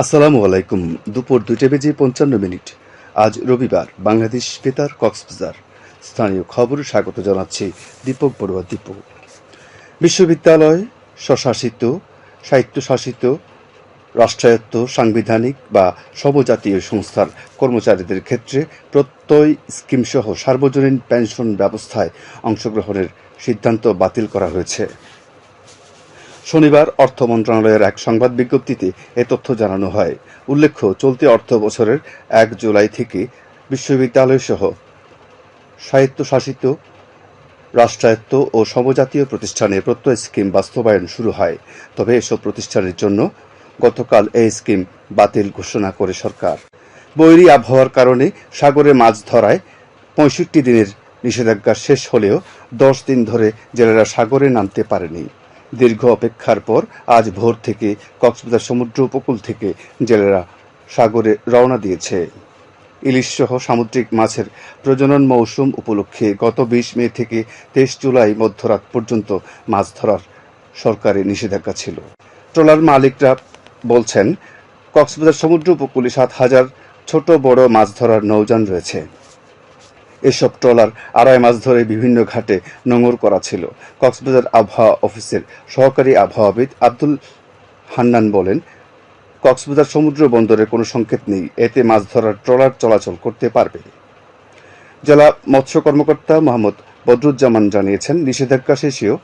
আসসালামু আলাইকুম। দুপুর দুইটা বেজে পঞ্চান্ন মিনিট। আজ রবিবার বাংলাদেশ বেতার কক্সবাজার। স্থানীয় খবর স্বাগত জানাচ্ছি দীপক বড়ুয়া দীপক বিশ্ববিদ্যালয় স্বশাসিত, স্বায়ত্তশাসিত, রাষ্ট্রায়ত্ত, সাংবিধানিক বা সমজাতীয় সংস্থার কর্মচারীদের ক্ষেত্রে প্রত্যয় স্কিম সহ সার্বজনীন পেনশন ব্যবস্থায় অংশগ্রহণের সিদ্ধান্ত বাতিল করা হয়েছে। শনিবার অর্থ মন্ত্রণালয়ের এক সংবাদ বিজ্ঞপ্তিতে এ তথ্য জানানো হয়। উল্লেখ্য, চলতি অর্থ বছরের এক জুলাই থেকে বিশ্ববিদ্যালয় সহ স্বায়ত্তশাসিত, রাষ্ট্রায়ত্ত ও সমজাতীয় প্রতিষ্ঠানে প্রত্যয় স্কিম বাস্তবায়ন শুরু হয়। তবে এসব প্রতিষ্ঠানের জন্য গতকাল এই স্কিম বাতিল ঘোষণা করে সরকার। বৈরী আবহাওয়ার কারণে সাগরে মাছ ধরায় পঁয়ষট্টি দিনের নিষেধাজ্ঞা শেষ হলেও দশ দিন ধরে জেলেরা সাগরে নামতে পারেনি। দীর্ঘ অপেক্ষার পর আজ ভোর থেকে কক্সবাজার সমুদ্র উপকূল থেকে জেলেরা সাগরে রওনা দিয়েছে। ইলিশ সহ সামুদ্রিক মাছের প্রজনন মৌসুম উপলক্ষে গত বিশ মে থেকে তেইশ জুলাই মধ্যরাত পর্যন্ত মাছ ধরার সরকারি নিষেধাজ্ঞা ছিল। ট্রলার মালিকরা বলছেন, কক্সবাজার সমুদ্র উপকূলে সাত হাজার ছোট বড় মাছ ধরার নৌযান রয়েছে। এসব ট্রলার আড়াই মাস ধরে বিভিন্ন ঘাটে নোঙর করা ছিল। কক্সবাজার আবহাওয়া অফিসের সহকারী আবহাওয়াবিদ আব্দুল হান্নান বলেন, কক্সবাজার সমুদ্র বন্দরে কোনো সংকেত নেই, এতে মাছ ধরার ট্রলার চলাচল করতে পারবে। জেলা মৎস্য কর্মকর্তা মোহাম্মদ বদরুজ্জামান জানিয়েছেন, নিষেধাজ্ঞা শেষেও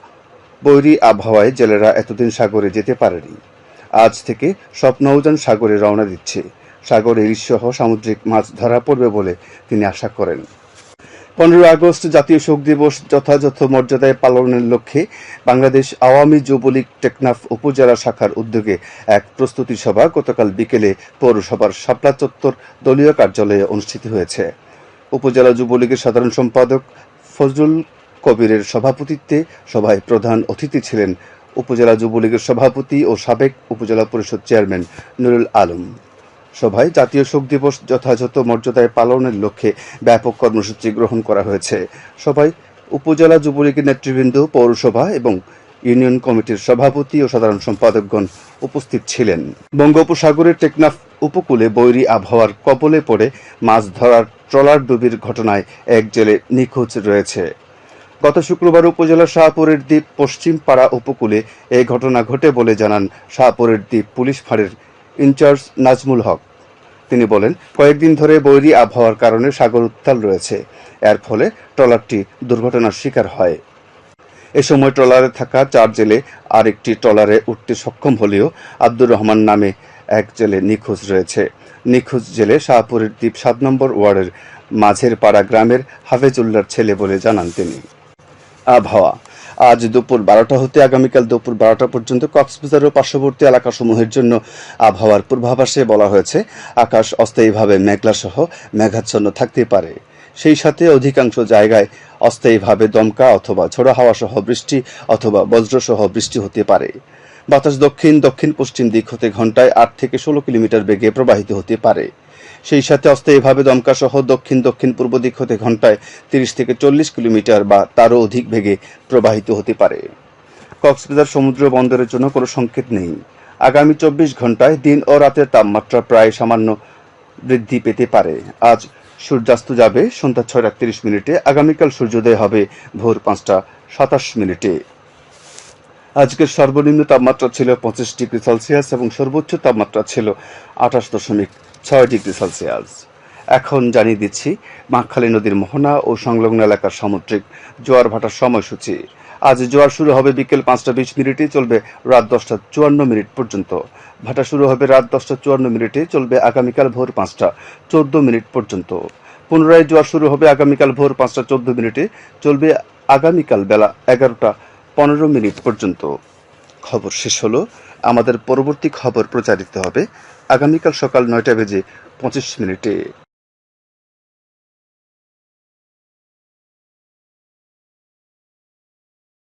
বৈরী আবহাওয়ায় জেলেরা এতদিন সাগরে যেতে পারেনি। আজ থেকে সব নৌযান সাগরে রওনা দিচ্ছে। সাগরে ইলিশ সহ সামুদ্রিক মাছ ধরা পড়বে বলে তিনি আশা করেন। পনেরো আগস্ট জাতীয় শোক দিবস যথাযথ মর্যাদায় পালনের লক্ষ্যে বাংলাদেশ আওয়ামী যুবলীগ টেকনাফ উপজেলা শাখার উদ্যোগে এক প্রস্তুতি সভা গতকাল বিকেলে পৌরসভার শাপলা চত্বর দলীয় কার্যালয়ে অনুষ্ঠিত হয়েছে। উপজেলা যুবলীগের সাধারণ সম্পাদক ফজলুল কবিরের সভাপতিত্বে সভায় প্রধান অতিথি ছিলেন উপজেলা যুবলীগের সভাপতি ও সাবেক উপজেলা পরিষদ চেয়ারম্যান নুরুল আলম। সভায় জাতীয় শোক দিবস যথাযথ মর্যাদায় পালনের লক্ষ্যে ব্যাপক কর্মসূচি গ্রহণ করা হয়েছে। সভায় উপজেলা যুবলীগের নেতৃবৃন্দ, পৌরসভা এবং ইউনিয়ন কমিটির সভাপতি ও সাধারণ সম্পাদকগণ উপস্থিত ছিলেন। বঙ্গোপসাগরের টেকনাফ উপকূলে বৈরী আবহাওয়ার কবলে পড়ে মাছ ধরার ট্রলার ডুবির ঘটনায় এক জেলে নিখোঁজ রয়েছে। গত শুক্রবার উপজেলা শাহপুরের দ্বীপ পশ্চিম পাড়া উপকূলে এই ঘটনা ঘটে বলে জানান শাহপুরের দ্বীপ পুলিশ ফাঁড়ির ইনচার্জ নাজমুল হক। তিনি বলেন, কয়েকদিন ধরে বৈরী আবহাওয়ার কারণে সাগর উত্তাল রয়েছে। এর ফলে ট্রলারটি দুর্ঘটনার শিকার হয়। এ সময় ট্রলারে থাকা চার জেলে আরেকটি ট্রলারে উঠতে সক্ষম হলেও আব্দুর রহমান নামে এক জেলে নিখোঁজ রয়েছে। নিখোঁজ জেলে শাহপুরের দ্বীপ সাত নম্বর ওয়ার্ডের মাঝের পাড়া গ্রামের হাফেজুল্লার ছেলে বলে জানান তিনি। আবহাওয়া। আজ দুপুর বারোটা হতে আগামীকাল দুপুর বারোটা পর্যন্ত কক্সবাজার ও পার্শ্ববর্তী এলাকাসমূহের জন্য আবহাওয়ার পূর্বাভাসে বলা হয়েছে। আকাশ অস্থায়ীভাবে মেঘলা সহ মেঘাচ্ছন্ন থাকতে পারে। সেই সাথে অধিকাংশ জায়গায় অস্থায়ীভাবে দমকা অথবা ঝোড়ো হাওয়া সহ বৃষ্টি অথবা বজ্রসহ বৃষ্টি হতে পারে। বাতাস দক্ষিণ দক্ষিণ পশ্চিম দিক হতে ঘন্টায় আট থেকে ষোলো কিলোমিটার বেগে প্রবাহিত হতে পারে। সেই সাথে অস্থায়ীভাবে দমকা সহ দক্ষিণ দক্ষিণ পূর্ব দিক হতে ঘন্টায় তিরিশ থেকে চল্লিশ কিলোমিটার বা তারও অধিক বেগে প্রবাহিত হতে পারে। কক্সবাজার সমুদ্র বন্দরের জন্য কোনো সংকেত নেই। আগামী চব্বিশ ঘন্টায় দিন ও রাতের তাপমাত্রা প্রায় সামান্য বৃদ্ধি পেতে পারে। আজ সূর্যাস্ত যাবে সন্ধ্যা ছয়টা তিরিশ মিনিটে, আগামীকাল সূর্যোদয় হবে ভোর পাঁচটা সাতাশ মিনিটে। আজকের সর্বনিম্ন তাপমাত্রা ছিল পঁচিশ ডিগ্রি সেলসিয়াস এবং সর্বোচ্চ তাপমাত্রা ছিল আঠাশ দশমিক ছয় ডিগ্রি সেলসিয়াস। এখন জানিয়ে দিচ্ছি, মাখালী নদীর মোহনা ও সংলগ্ন এলাকার সামুদ্রিক জোয়ার ভাটার সময়সূচি। আজ জোয়ার শুরু হবে বিকেল পাঁচটা বিশ মিনিটে, চলবে রাত দশটা চুয়ান্ন মিনিট পর্যন্ত। ভাটা শুরু হবে রাত দশটা চুয়ান্ন মিনিটে, চলবে আগামীকাল ভোর পাঁচটা চোদ্দ মিনিট পর্যন্ত। পুনরায় জোয়ার শুরু হবে আগামীকাল ভোর পাঁচটা চোদ্দ মিনিটে, চলবে আগামীকাল বেলা এগারোটা পনেরো মিনিট পর্যন্ত। খবর শেষ হলো। আমাদের পরবর্তী খবর প্রচারিত হবে আগামীকাল সকাল নয়টা বেজে পঁচিশ মিনিটে।